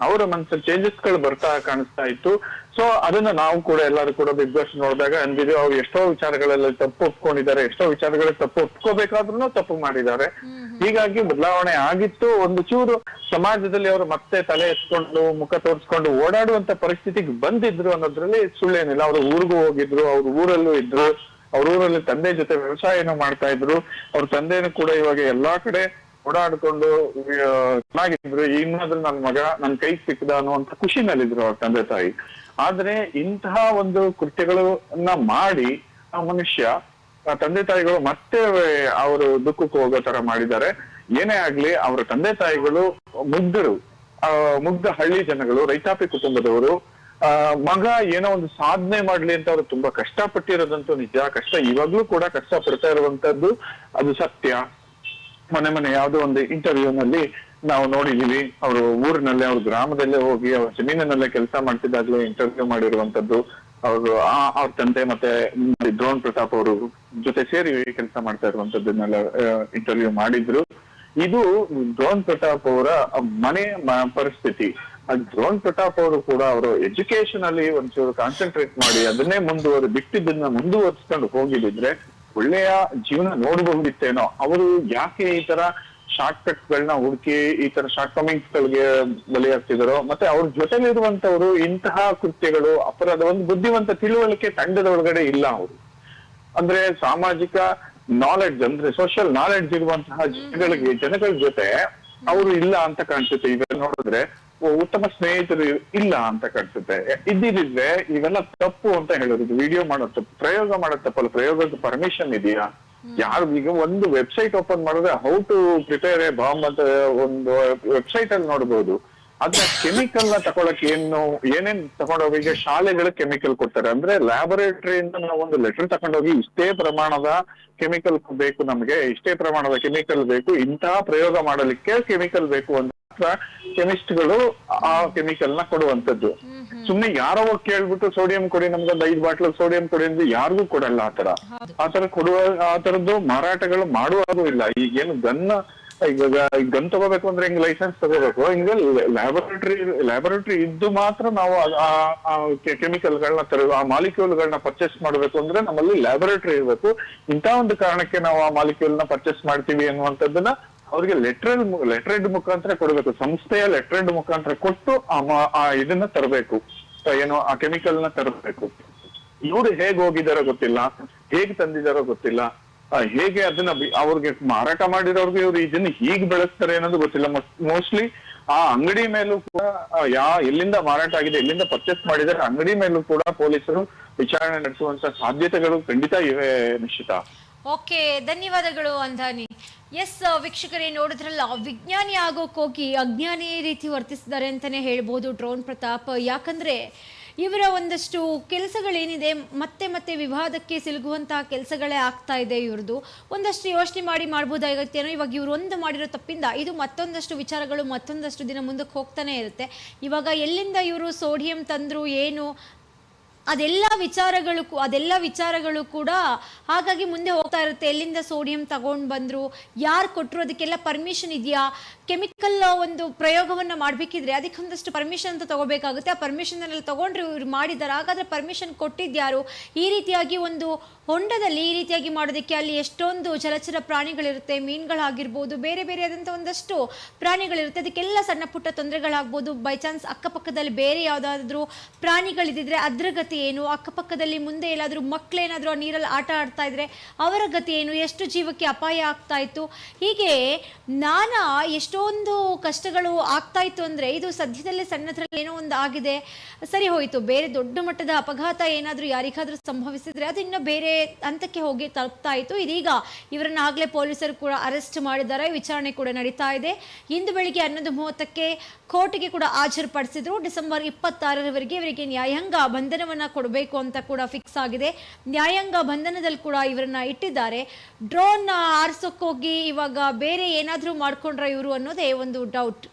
ಅವರ ಮನಸ್ಸಲ್ಲಿ ಚೇಂಜಸ್ಗಳು ಬರ್ತಾ ಕಾಣಿಸ್ತಾ ಇತ್ತು. ಸೊ ಅದನ್ನ ನಾವು ಕೂಡ ಎಲ್ಲರೂ ಕೂಡ ಬಿಗ್ ಬಾಸ್ ನೋಡಿದಾಗ ಅಂದಿದ್ವಿ ಅವ್ರು ಎಷ್ಟೋ ವಿಚಾರಗಳಲ್ಲಿ ತಪ್ಪು ಒಪ್ಕೊಂಡಿದ್ದಾರೆ ಎಷ್ಟೋ ವಿಚಾರಗಳಲ್ಲಿ ತಪ್ಪು ಒಪ್ಕೋಬೇಕಾದ್ರೂ ತಪ್ಪು ಮಾಡಿದ್ದಾರೆ. ಹೀಗಾಗಿ ಬದಲಾವಣೆ ಆಗಿತ್ತು ಒಂದು ಚೂರು ಸಮಾಜದಲ್ಲಿ ಅವರು ಮತ್ತೆ ತಲೆ ಎತ್ಕೊಂಡು ಮುಖ ತೋರಿಸ್ಕೊಂಡು ಓಡಾಡುವಂತ ಪರಿಸ್ಥಿತಿಗೆ ಬಂದಿದ್ರು ಅನ್ನೋದ್ರಲ್ಲಿ ಸುಳ್ಳೇನಿಲ್ಲ. ಅವರು ಊರಿಗೂ ಹೋಗಿದ್ರು ಅವ್ರ ಊರಲ್ಲೂ ಇದ್ರು ಅವ್ರ ಊರಲ್ಲಿ ತಂದೆ ಜೊತೆ ವ್ಯವಸಾಯನೂ ಮಾಡ್ತಾ ಇದ್ರು. ಅವ್ರ ತಂದೆನೂ ಕೂಡ ಇವಾಗ ಎಲ್ಲಾ ಕಡೆ ಓಡಾಡ್ಕೊಂಡು ಚೆನ್ನಾಗಿದ್ರು. ಇನ್ನಾದ್ರೂ ನನ್ ಮಗ ನನ್ ಕೈಗೆ ಸಿಕ್ಕದ ಅನ್ನುವಂತ ಖುಷಿನಲ್ಲಿದ್ರು ಅವ್ರ ತಂದೆ ತಾಯಿ. ಆದ್ರೆ ಇಂತಹ ಒಂದು ಕೃತ್ಯಗಳನ್ನ ಮಾಡಿ ಆ ಮನುಷ್ಯ ತಂದೆ ತಾಯಿಗಳು ಮತ್ತೆ ಅವರು ದುಃಖಕ್ಕೆ ಹೋಗೋ ತರ ಮಾಡಿದ್ದಾರೆ. ಏನೇ ಆಗ್ಲಿ ಅವರ ತಂದೆ ತಾಯಿಗಳು ಮುಗ್ಧರು. ಆ, ಮುಗ್ಧ ಹಳ್ಳಿ ಜನಗಳು, ರೈತಾಪಿ ಕುಟುಂಬದವರು, ಆ, ಮಗ ಏನೋ ಒಂದು ಸಾಧನೆ ಮಾಡ್ಲಿ ಅಂತ ಅವ್ರು ತುಂಬಾ ಕಷ್ಟಪಟ್ಟಿರೋದಂತೂ ನಿಜ. ಕಷ್ಟ ಇವಾಗ್ಲೂ ಕೂಡ ಕಷ್ಟ ಪಡ್ತಾ ಇರುವಂತದ್ದು ಅದು ಸತ್ಯ. ಮನೆ ಮನೆ ಯಾವುದೋ ಒಂದು ಇಂಟರ್ವ್ಯೂ ನಲ್ಲಿ ನಾವು ನೋಡಿದೀವಿ. ಅವರು ಊರಿನಲ್ಲೇ, ಅವ್ರ ಗ್ರಾಮದಲ್ಲೇ ಹೋಗಿ, ಅವ್ರ ಜಮೀನಿನಲ್ಲೇ ಕೆಲಸ ಮಾಡ್ತಿದ್ದಾಗ್ಲೂ ಇಂಟರ್ವ್ಯೂ ಮಾಡಿರುವಂತದ್ದು. ಅವರು ಆ, ಅವ್ರ ತಂದೆ ಮತ್ತೆ ದ್ರೋಣ್ ಪ್ರತಾಪ್ ಅವರು ಜೊತೆ ಸೇರಿ ಕೆಲಸ ಮಾಡ್ತಾ ಇರುವಂತದ್ದನ್ನೆಲ್ಲ ಇಂಟರ್ವ್ಯೂ ಮಾಡಿದ್ರು. ಇದು ದ್ರೋಣ್ ಪ್ರತಾಪ್ ಅವರ ಮನೆ ಪರಿಸ್ಥಿತಿ. ಆ ದ್ರೋಣ್ ಪ್ರತಾಪ್ ಅವರು ಕೂಡ ಅವರು ಎಜುಕೇಶನ್ ಅಲ್ಲಿ ಒಂಚೂರು ಕಾನ್ಸಂಟ್ರೇಟ್ ಮಾಡಿ ಅದನ್ನೇ ಮುಂದುವರೆ, ಬಿಟ್ಟಿದ್ದನ್ನ ಮುಂದುವರಿಸ್ಕೊಂಡು ಹೋಗಿದ್ರೆ ಒಳ್ಳೆಯ ಜೀವನ ನೋಡಬಹುದಿತ್ತೇನೋ ಅವರು ಯಾಕೆ ಈ ತರ ಶಾರ್ಟ್ ಕಟ್ ಗಳನ್ನ ಹುಡುಕಿ ಈ ತರ ಶಾರ್ಟ್ ಕಮಿಂಗ್ಸ್ ಗಳಿಗೆ ಬಲಿಯಾಗ್ತಿದ್ರು ಮತ್ತೆ ಅವ್ರ ಜೊತೆಲಿರುವಂತವ್ರು ಇಂತಹ ಕೃತ್ಯಗಳು ಅಪರಾಧ ಒಂದು ಬುದ್ಧಿವಂತ ತಿಳುವಳಿಕೆ ತಂಡದ ಒಳಗಡೆ ಇಲ್ಲ ಅವರು. ಅಂದ್ರೆ ಸಾಮಾಜಿಕ ನಾಲೆಡ್ಜ್ ಅಂದ್ರೆ ಸೋಷಿಯಲ್ ನಾಲೆಡ್ಜ್ ಇರುವಂತಹ ಜನಗಳಿಗೆ ಜನಗಳ ಜೊತೆ ಅವರು ಇಲ್ಲ ಅಂತ ಕಾಣಿಸುತ್ತೆ. ಈಗ ನೋಡಿದ್ರೆ ಉತ್ತಮ ಸ್ನೇಹಿತರು ಇಲ್ಲ ಅಂತ ಕಾಣಿಸುತ್ತೆ. ಇದ್ದಿದ್ರೆ ಇವೆಲ್ಲ ತಪ್ಪು ಅಂತ ಹೇಳೋದು. ವಿಡಿಯೋ ಮಾಡೋ ತಪ್ಪು ಪ್ರಯೋಗ ಮಾಡೋ ತಪ್ಪಲ್ಲ ಪ್ರಯೋಗದ ಪರ್ಮಿಷನ್ ಇದೆಯಾ? ಯಾರು ಈಗ ಒಂದು ವೆಬ್ಸೈಟ್ ಓಪನ್ ಮಾಡಿದ್ರೆ how to prepare a bomb ಅಂತ ಒಂದು ವೆಬ್ಸೈಟ್ ಅಲ್ಲಿ ನೋಡ್ಬೋದು. ಅದ್ರ ಕೆಮಿಕಲ್ನ ತಗೊಳಕ್ ಏನು ಏನೇನ್ ತಗೊಂಡೋಗಿ ಈಗ ಶಾಲೆಗಳು ಕೆಮಿಕಲ್ ಕೊಡ್ತಾರೆ. ಅಂದ್ರೆ ಲ್ಯಾಬೊರೇಟರಿಯಿಂದ ನಾವು ಒಂದು ಲೆಟರ್ ತಗೊಂಡೋಗಿ ಇಷ್ಟೇ ಪ್ರಮಾಣದ ಕೆಮಿಕಲ್ ಬೇಕು ನಮ್ಗೆ ಇಷ್ಟೇ ಪ್ರಮಾಣದ ಕೆಮಿಕಲ್ ಬೇಕು ಇಂತಹ ಪ್ರಯೋಗ ಮಾಡಲಿಕ್ಕೆ ಕೆಮಿಕಲ್ ಬೇಕು ಅಂತ ಕೆಮಿಸ್ಟ್ಗಳು ಆ ಕೆಮಿಕಲ್ನ ಕೊಡುವಂತದ್ದು ಸುಮ್ನೆ ಯಾರೋ ಕೇಳ್ಬಿಟ್ಟು ಸೋಡಿಯಂ ಕೊಡಿ ನಮ್ಗೆ ಒಂದು ಐದು ಬಾಟ್ಲ್ ಸೋಡಿಯಂ ಕೊಡಿ ಅಂದ್ರೆ ಯಾರಿಗೂ ಕೊಡಲ್ಲ ಆತರ ಆತರ ಕೊಡುವ ಆ ತರದ್ದು ಮಾರಾಟಗಳು ಮಾಡುವಾಗೂ ಇಲ್ಲ. ಈಗೇನು ಗನ್ ಈಗ ಗನ್ ತಗೋಬೇಕು ಅಂದ್ರೆ ಹಿಂಗ್ ಲೈಸೆನ್ಸ್ ತಗೋಬೇಕು? ಹಿಂಗ ಲ್ಯಾಬೊರೇಟರಿ ಲ್ಯಾಬೊರೇಟರಿ ಇದ್ದು ಮಾತ್ರ ನಾವು ಕೆಮಿಕಲ್ ಗಳನ್ನ ತರ ಆ ಮಾಲಿಕ್ಯೂಲ್ ಗಳನ್ನ ಪರ್ಚೇಸ್ ಮಾಡ್ಬೇಕು ಅಂದ್ರೆ ನಮ್ಮಲ್ಲಿ ಲ್ಯಾಬೊರೇಟರಿ ಇರಬೇಕು. ಇಂತ ಒಂದು ಕಾರಣಕ್ಕೆ ನಾವು ಆ ಮಾಲಿಕ್ಯೂಲ್ನ ಪರ್ಚೇಸ್ ಮಾಡ್ತೀವಿ ಅನ್ನುವಂಥದ್ದನ್ನ ಅವ್ರಿಗೆ ಲೆಟರ್ ಲೆಟ್ರೆಡ್ ಮುಖಾಂತರ ಕೊಡಬೇಕು. ಸಂಸ್ಥೆಯ ಲೆಟ್ರೆಡ್ ಮುಖಾಂತರ ಕೊಟ್ಟು ಆ ಇದನ್ನ ತರಬೇಕು. ಏನು, ಆ ಕೆಮಿಕಲ್ನ ತರಬೇಕು. ಇವ್ರು ಹೇಗ್ ಹೋಗಿದಾರೋ ಗೊತ್ತಿಲ್ಲ. ಹೇಗ್ ತಂದಿದಾರೋ ಗೊತ್ತಿಲ್ಲ. ಹೇಗೆ ಅದನ್ನ ಅವ್ರಿಗೆ ಮಾರಾಟ ಮಾಡಿರೋರ್ಗೆ ಇವ್ರು ಇದನ್ನ ಹೀಗ್ ಬೆಳೆಸ್ತಾರೆ ಅನ್ನೋದು ಗೊತ್ತಿಲ್ಲ. ಮೋಸ್ಟ್ಲಿ ಆ ಅಂಗಡಿ ಮೇಲೂ ಕೂಡ ಯಾ, ಎಲ್ಲಿಂದ ಮಾರಾಟ ಆಗಿದೆ, ಎಲ್ಲಿಂದ ಪರ್ಚೇಸ್ ಮಾಡಿದರೆ ಅಂಗಡಿ ಮೇಲೂ ಕೂಡ ಪೊಲೀಸರು ವಿಚಾರಣೆ ನಡೆಸುವಂತ ಸಾಧ್ಯತೆಗಳು ಖಂಡಿತ ಇವೆ ನಿಶ್ಚಿತ. ಓಕೆ, ಧನ್ಯವಾದಗಳು ಅಂಧಾನಿ. ಎಸ್ ವೀಕ್ಷಕರೇ, ನೋಡಿದ್ರಲ್ಲ, ವಿಜ್ಞಾನಿ ಆಗೋಕೋಗಿ ಅಜ್ಞಾನಿ ರೀತಿ ವರ್ತಿಸಿದ್ದಾರೆ ಅಂತಲೇ ಹೇಳ್ಬೋದು ಡ್ರೋನ್ ಪ್ರತಾಪ್. ಯಾಕಂದರೆ, ಇವರ ಒಂದಷ್ಟು ಕೆಲಸಗಳೇನಿದೆ, ಮತ್ತೆ ಮತ್ತೆ ವಿವಾದಕ್ಕೆ ಸಿಲುಗುವಂತಹ ಕೆಲಸಗಳೇ ಆಗ್ತಾ ಇದೆ ಇವ್ರದ್ದು. ಒಂದಷ್ಟು ಯೋಚನೆ ಮಾಡಿ ಮಾಡ್ಬೋದಾಗತ್ತೇನೋ ಇವಾಗ ಇವರೊಂದು ಮಾಡಿರೋ ತಪ್ಪಿಂದ ಇದು ಮತ್ತೊಂದಷ್ಟು ವಿಚಾರಗಳು ಮತ್ತೊಂದಷ್ಟು ದಿನ ಮುಂದಕ್ಕೆ ಹೋಗ್ತಾನೆ ಇರುತ್ತೆ. ಇವಾಗ ಎಲ್ಲಿಂದ ಇವರು ಸೋಡಿಯಂ ತಂದರು, ಏನು ಅದೆಲ್ಲ ವಿಚಾರಗಳು ಅದೆಲ್ಲ ವಿಚಾರಗಳು ಕೂಡ ಹಾಗಾಗಿ ಮುಂದೆ ಹೋಗ್ತಾ ಇರುತ್ತೆ. ಎಲ್ಲಿಂದ ಸೋಡಿಯಂ ತಗೊಂಡು ಬಂದರು? ಯಾರು ಕೊಟ್ಟರು ಅದಕ್ಕೆಲ್ಲ ಪರ್ಮಿಷನ್ ಇದೆಯಾ? ಕೆಮಿಕಲ್ ಒಂದು ಪ್ರಯೋಗವನ್ನ ಮಾಡಬೇಕಿದ್ರೆ ಅದಕ್ಕೆ ಒಂದಷ್ಟು ಪರ್ಮಿಷನ್ ಅಂತ ತಗೋಬೇಕಾಗುತ್ತೆ. ಆ ಪರ್ಮಿಷನ್ ಎಲ್ಲ ತಗೊಂಡ್ರೆ ಇವ್ರು ಮಾಡಿದ್ದಾರೆ. ಹಾಗಾದ್ರೆ ಪರ್ಮಿಷನ್ ಕೊಟ್ಟಿದ್ಯಾರು? ಈ ರೀತಿಯಾಗಿ ಒಂದು ಹೊಂಡದಲ್ಲಿ ಈ ರೀತಿಯಾಗಿ ಮಾಡೋದಕ್ಕೆ ಅಲ್ಲಿ ಎಷ್ಟೊಂದು ಜಲಚರ ಪ್ರಾಣಿಗಳಿರುತ್ತೆ, ಮೀನುಗಳಾಗಿರ್ಬೋದು, ಬೇರೆ ಬೇರೆ ಆದಂಥ ಒಂದಷ್ಟು ಪ್ರಾಣಿಗಳಿರುತ್ತೆ. ಅದಕ್ಕೆಲ್ಲ ಸಣ್ಣ ಪುಟ್ಟ ತೊಂದರೆಗಳಾಗ್ಬೋದು. ಬೈ ಚಾನ್ಸ್ ಅಕ್ಕಪಕ್ಕದಲ್ಲಿ ಬೇರೆ ಯಾವುದಾದ್ರೂ ಪ್ರಾಣಿಗಳಿದ್ದಿದ್ರೆ ಅದರ ಗತಿ ಏನು? ಅಕ್ಕಪಕ್ಕದಲ್ಲಿ ಮುಂದೆ ಎಲ್ಲಾದರೂ ಮಕ್ಕಳೇನಾದರೂ ಆ ನೀರಲ್ಲಿ ಆಟ ಆಡ್ತಾ ಇದ್ರೆ ಅವರ ಗತಿ ಏನು? ಎಷ್ಟು ಜೀವಕ್ಕೆ ಅಪಾಯ ಆಗ್ತಾ ಇತ್ತು? ಹೀಗೆ ನಾನಾ ಎಷ್ಟೊಂದು ಕಷ್ಟಗಳು ಆಗ್ತಾ ಇತ್ತು ಅಂದರೆ ಇದು ಸದ್ಯದಲ್ಲೇ ಸಣ್ಣದ್ರಲ್ಲಿ ಏನೋ ಒಂದು ಆಗಿದೆ, ಸರಿ ಹೋಯಿತು. ಬೇರೆ ದೊಡ್ಡ ಮಟ್ಟದ ಅಪಘಾತ ಏನಾದರೂ ಯಾರಿಗಾದರೂ ಸಂಭವಿಸಿದ್ರೆ ಅದು ಇನ್ನೂ ಬೇರೆ ಹಂತಕ್ಕೆ ಹೋಗಿ ತಲುಪ್ತಾ ಇತ್ತು. ಇದೀಗ ಇವರನ್ನ ಆಗಲೇ ಪೊಲೀಸರು ಕೂಡ ಅರೆಸ್ಟ್ ಮಾಡಿದ್ದಾರೆ. ವಿಚಾರಣೆ ಕೂಡ ನಡೀತಾ ಇದೆ. ಇಂದು ಬೆಳಿಗ್ಗೆ ಹನ್ನೊಂದು ಮೂವತ್ತಕ್ಕೆ ಕೋರ್ಟ್ಗೆ ಕೂಡ ಹಾಜರುಪಡಿಸಿದ್ರು. ಡಿಸೆಂಬರ್ ಇಪ್ಪತ್ತಾರರವರೆಗೆ ಇವರಿಗೆ ನ್ಯಾಯಾಂಗ ಬಂಧನವನ್ನ ಕೊಡಬೇಕು ಅಂತ ಕೂಡ ಫಿಕ್ಸ್ ಆಗಿದೆ. ನ್ಯಾಯಾಂಗ ಬಂಧನದಲ್ಲಿ ಕೂಡ ಇವರನ್ನ ಇಟ್ಟಿದ್ದಾರೆ. ಡ್ರೋನ್ ಆರಿಸೋಕ್ಕೋಗಿ ಇವಾಗ ಬೇರೆ ಏನಾದರೂ ಮಾಡ್ಕೊಂಡ್ರ ಇವರು ಅನ್ನೋದೇ ಒಂದು ಡೌಟ್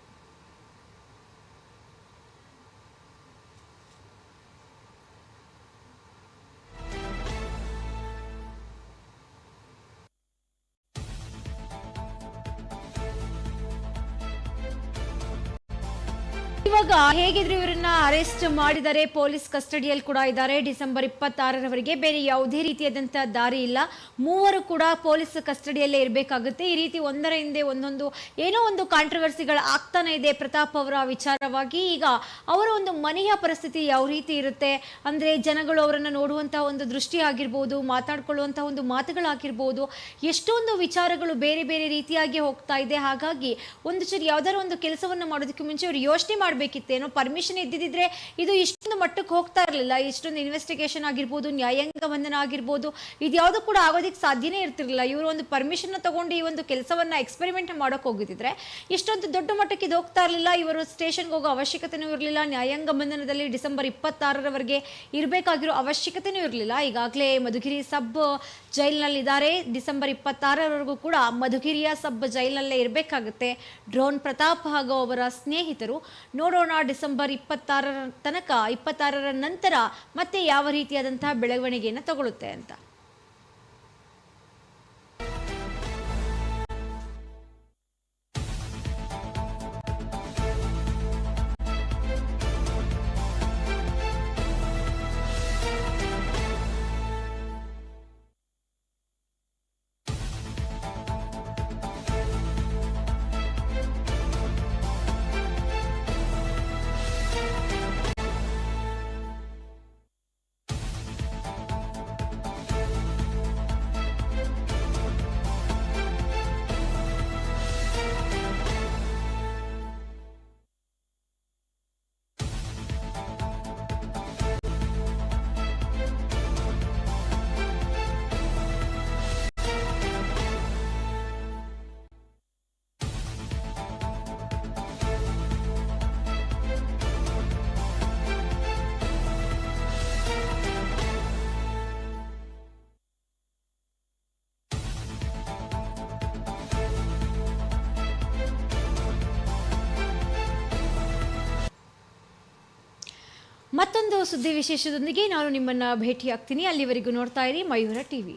ಹೇಗಿದ್ರು ಇವರನ್ನ ಅರೆಸ್ಟ್ ಮಾಡಿದರೆ ಪೊಲೀಸ್ ಕಸ್ಟಡಿಯಲ್ಲಿ ಕೂಡ ಇದ್ದಾರೆ. ಡಿಸೆಂಬರ್ ಇಪ್ಪತ್ತಾರರವರೆಗೆ ಬೇರೆ ಯಾವುದೇ ರೀತಿಯಾದಂಥ ದಾರಿ ಇಲ್ಲ. ಮೂವರು ಕೂಡ ಪೊಲೀಸ್ ಕಸ್ಟಡಿಯಲ್ಲೇ ಇರಬೇಕಾಗುತ್ತೆ. ಈ ರೀತಿ ಒಂದರ ಹಿಂದೆ ಒಂದೊಂದು ಏನೋ ಒಂದು ಕಾಂಟ್ರವರ್ಸಿಗಳು ಆಗ್ತಾನೆ ಇದೆ ಪ್ರತಾಪ್ ಅವರ ವಿಚಾರವಾಗಿ. ಈಗ ಅವರ ಒಂದು ಮನೆಯ ಪರಿಸ್ಥಿತಿ ಯಾವ ರೀತಿ ಇರುತ್ತೆ? ಅಂದ್ರೆ ಜನಗಳು ಅವರನ್ನು ನೋಡುವಂತಹ ಒಂದು ದೃಷ್ಟಿ ಆಗಿರ್ಬೋದು ಮಾತಾಡ್ಕೊಳ್ಳುವಂತಹ ಒಂದು ಮಾತುಗಳಾಗಿರ್ಬೋದು, ಎಷ್ಟೊಂದು ವಿಚಾರಗಳು ಬೇರೆ ಬೇರೆ ರೀತಿಯಾಗಿ ಹೋಗ್ತಾ ಇದೆ. ಹಾಗಾಗಿ ಒಂದು ಚೂರು ಯಾವ್ದಾದ್ರು ಒಂದು ಕೆಲಸವನ್ನು ಮಾಡೋದಕ್ಕೆ ಮುಂಚೆ ಅವರು ಯೋಚನೆ ಮಾಡಬೇಕಿತ್ತೇನೋ ಪರ್ಮಿಷನ್ ಇದ್ದಿದ್ರೆ ಇದು ಇಷ್ಟೊಂದು ಮಟ್ಟಕ್ಕೆ ಹೋಗ್ತಾ ಇರಲಿಲ್ಲ. ಇಷ್ಟೊಂದು ಇನ್ವೆಸ್ಟಿಗೇಷನ್ ಆಗಿರ್ಬೋದು ನ್ಯಾಯಾಂಗ ಬಂಧನ ಆಗಿರ್ಬೋದು ಇದ್ಯಾವುದು ಕೂಡ ಆಗೋದಕ್ಕೆ ಸಾಧ್ಯನೇ ಇರ್ತಿರಲಿಲ್ಲ. ಇವರು ಒಂದು ಪರ್ಮಿಷನ್ನ ತಗೊಂಡು ಈ ಒಂದು ಕೆಲಸವನ್ನ ಎಕ್ಸ್ಪೆರಿಮೆಂಟ್ ಮಾಡೋಕೆ ಹೋಗಿದ್ದಿದ್ರೆ ಇಷ್ಟೊಂದು ದೊಡ್ಡ ಮಟ್ಟಕ್ಕೆ ಇದು ಹೋಗ್ತಾ ಇರಲಿಲ್ಲ. ಇವರು ಸ್ಟೇಷನ್ಗೆ ಹೋಗೋ ಅವಶ್ಯಕತೆನೂ ಇರಲಿಲ್ಲ. ನ್ಯಾಯಾಂಗ ಬಂಧನದಲ್ಲಿ ಡಿಸೆಂಬರ್ ಇಪ್ಪತ್ತಾರರವರೆಗೆ ಇರಬೇಕಾಗಿರೋ ಅವಶ್ಯಕತೆನೂ ಇರಲಿಲ್ಲ. ಈಗಾಗಲೇ ಮಧುಗಿರಿ ಸಬ್ ಜೈಲ್ನಲ್ಲಿದ್ದಾರೆ. ಡಿಸೆಂಬರ್ ಇಪ್ಪತ್ತಾರರವರೆಗೂ ಕೂಡ ಮಧುಗಿರಿಯ ಸಬ್ ಜೈಲ್ನಲ್ಲೇ ಇರಬೇಕಾಗುತ್ತೆ. ಡ್ರೋನ್ ಪ್ರತಾಪ್ ಹಾಗೂ ಅವರ ಸ್ನೇಹಿತರು ನೋಡೋಣ ಡಿಸೆಂಬರ್ ಇಪ್ಪತ್ತಾರರ ತನಕ ಇಪ್ಪತ್ತಾರರ ನಂತರ ಮತ್ತೆ ಯಾವ ರೀತಿಯಾದಂತಹ ಬೆಳವಣಿಗೆಯನ್ನು ತಗೊಳ್ಳುತ್ತೆ ಅಂತ? ಮತ್ತೊಂದು ಸುದ್ದಿ ವಿಶೇಷದೊಂದಿಗೆ ನಾನು ನಿಮ್ಮನ್ನು ಭೇಟಿಯಾಗ್ತೀನಿ. ಅಲ್ಲಿವರೆಗೂ ನೋಡ್ತಾ ಇರಿ ಮಯೂರ ಟಿವಿ.